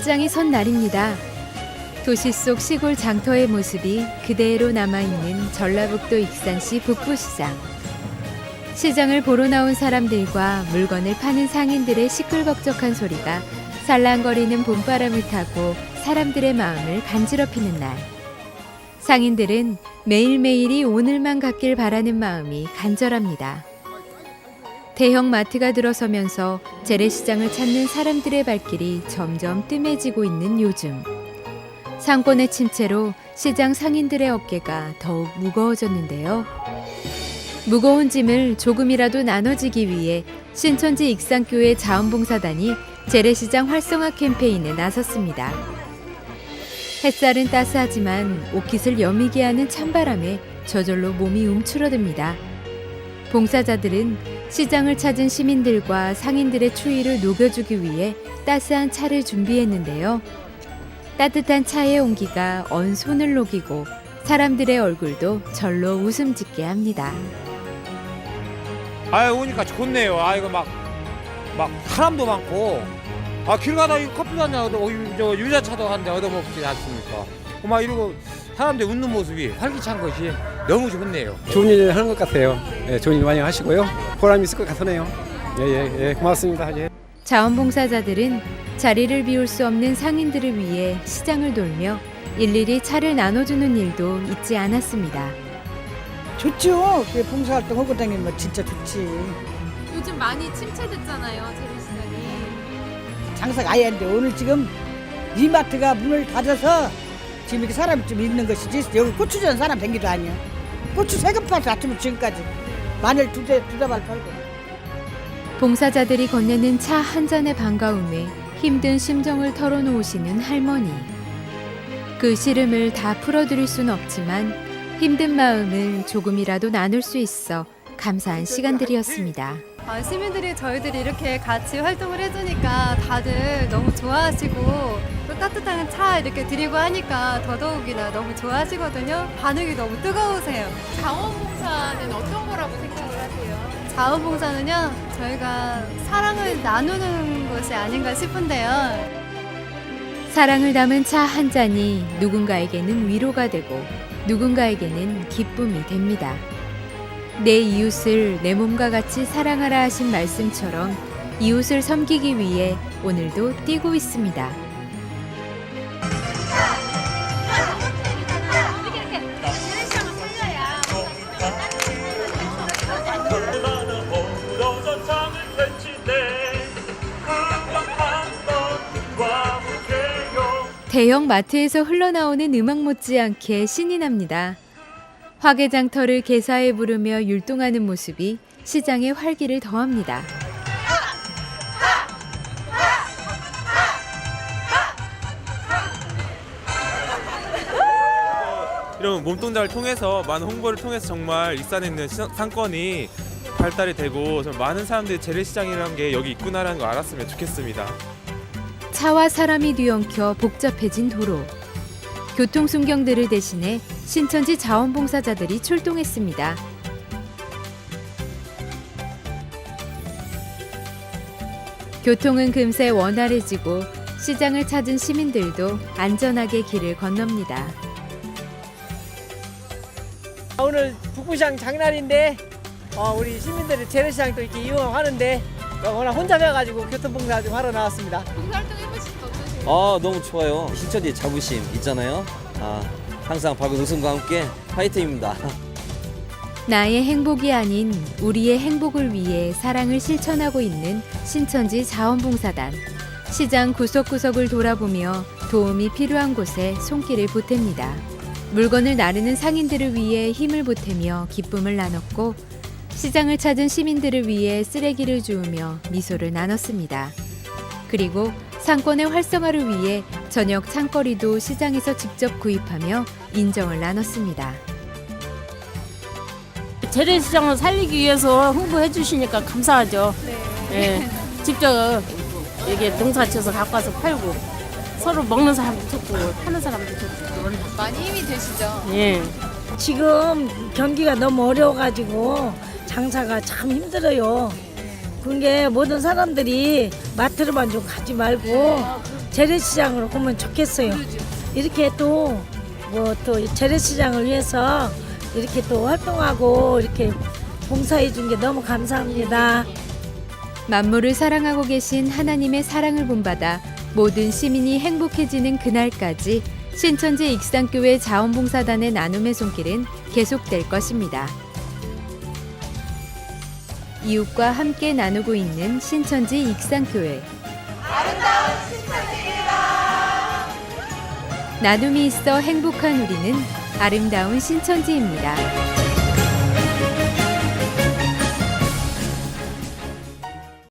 5일장이 선 날입니다. 도시 속 시골 장터의 모습이 그대로 남아있는 전라북도 익산시 북부시장. 시장을 보러 나온 사람들과 물건을 파는 상인들의 시끌벅적한 소리가 살랑거리는 봄바람을 타고 사람들의 마음을 간지럽히는 날. 상인들은 매일매일이 오늘만 같길 바라는 마음이 간절합니다. 대형 마트가 들어서면서 재래시장을 찾는 사람들의 발길이 점점 뜸해지고 있는 요즘. 상권의 침체로 시장 상인들의 어깨가 더욱 무거워졌는데요. 무거운 짐을 조금이라도 나눠지기 위해 신천지 익산교회 자원봉사단이 재래시장 활성화 캠페인에 나섰습니다. 햇살은 따스하지만 옷깃을 여미게 하는 찬바람에 저절로 몸이 움츠러듭니다. 봉사자들은 시장을 찾은 시민들과 상인들의 추위를 녹여주기 위해 따스한 차를 준비했는데요. 따뜻한 차의 온기가 언 손을 녹이고 사람들의 얼굴도 절로 웃음 짓게 합니다. 아 오니까 좋네요. 아 이거 막막 사람도 많고 아길 가다 이 커피도 한잔 얻어 어, 유- 저 유자차도 한잔 얻어 먹지 않습니까? 막 이러고 사람들 웃는 모습이 활기찬 것이 너무 좋네요. 좋은 일 하는 것 같아요. 예, 좋은 일 많이 하시고요. 보람 있을 것 같으네요. 예, 예, 예, 고맙습니다. 예. 자원봉사자들은 자리를 비울 수 없는 상인들을 위해 시장을 돌며 일일이 차를 나눠주는 일도 잊지 않았습니다. 좋죠. 그 봉사활동 하고 다니면 진짜 좋지. 요즘 많이 침체됐잖아요, 재래시장이. 장사가 아예 안 돼. 오늘 지금 이마트가 문을 닫아서 지금 이렇게 사람이 좀 있는 것이지. 여기 고추전 사람 댕기도 아니야. 고추 세금 팔서 아침부터 지금까지 마늘 두대 두다발 팔고. 봉사자들이 건네는 차 한 잔의 반가움에 힘든 심정을 털어놓으시는 할머니. 그 시름을 다 풀어드릴 순 없지만 힘든 마음을 조금이라도 나눌 수 있어 감사한 시간들이었습니다. 아, 시민들이 저희들이 이렇게 같이 활동을 해주니까 다들 너무 좋아하시고 또 따뜻한 차 이렇게 드리고 하니까 더더욱이나 너무 좋아하시거든요. 반응이 너무 뜨거우세요. 자원봉사는 어떤 거라고 생각을 하세요? 자원봉사는요, 저희가 사랑을 나누는 것이 아닌가 싶은데요. 사랑을 담은 차 한 잔이 누군가에게는 위로가 되고 누군가에게는 기쁨이 됩니다. 내 이웃을 내 몸과 같이 사랑하라 하신 말씀처럼 이웃을 섬기기 위해 오늘도 뛰고 있습니다. 대형 마트에서 흘러나오는 음악 못지않게 신이 납니다. 화개장터를 개사해 부르며 율동하는 모습이 시장의 활기를 더합니다. 이런 몸동작을 통해서 많은 홍보를 통해서 정말 익산에 있는 시- 상권이 발달이 되고 많은 사람들이 재래시장이라는 게 여기 있구나라는 걸 알았으면 좋겠습니다. 차와 사람이 뒤엉켜 복잡해진 도로. 교통 순경들을 대신해 신천지 자원봉사자들이 출동했습니다. 교통은 금세 원활해지고 시장을 찾은 시민들도 안전하게 길을 건넙니다. 오늘 북부시장 장날인데 어, 우리 시민들이 재래시장도 이렇게 이용하는데 오늘 혼자 배워가지고 교통봉사 좀 하러 나왔습니다. 봉사활동 해보시니까 어떠세요? 아 너무 좋아요. 신천지 자부심 있잖아요. 아 항상 웃음과 함께 화이팅입니다. 나의 행복이 아닌 우리의 행복을 위해 사랑을 실천하고 있는 신천지 자원봉사단. 시장 구석구석을 돌아보며 도움이 필요한 곳에 손길을 보탭니다. 물건을 나르는 상인들을 위해 힘을 보태며 기쁨을 나눴고 시장을 찾은 시민들을 위해 쓰레기를 주우며 미소를 나눴습니다. 그리고 상권의 활성화를 위해 저녁 창거리도 시장에서 직접 구입하며 인정을 나눴습니다. 재래시장을 살리기 위해서 홍보해 주시니까 감사하죠. 예, 직접 이게 농사 지어서 갖고 와서 팔고 서로 먹는 사람도 좋고 파는 사람도 좋고 많이 힘이 되시죠? 예. 지금 경기가 너무 어려워가지고 장사가 참 힘들어요. 그게 모든 사람들이 마트로만 좀 가지 말고 재래시장으로 보면 좋겠어요. 이렇게 또 뭐 또 재래시장을 위해서 이렇게 또 활동하고 이렇게 봉사해 준 게 너무 감사합니다. 만물을 사랑하고 계신 하나님의 사랑을 본받아 모든 시민이 행복해지는 그날까지 신천지 익산교회 자원봉사단의 나눔의 손길은 계속될 것입니다. 이웃과 함께 나누고 있는 신천지 익산교회. 나눔이 있어 행복한 우리는 아름다운 신천지입니다.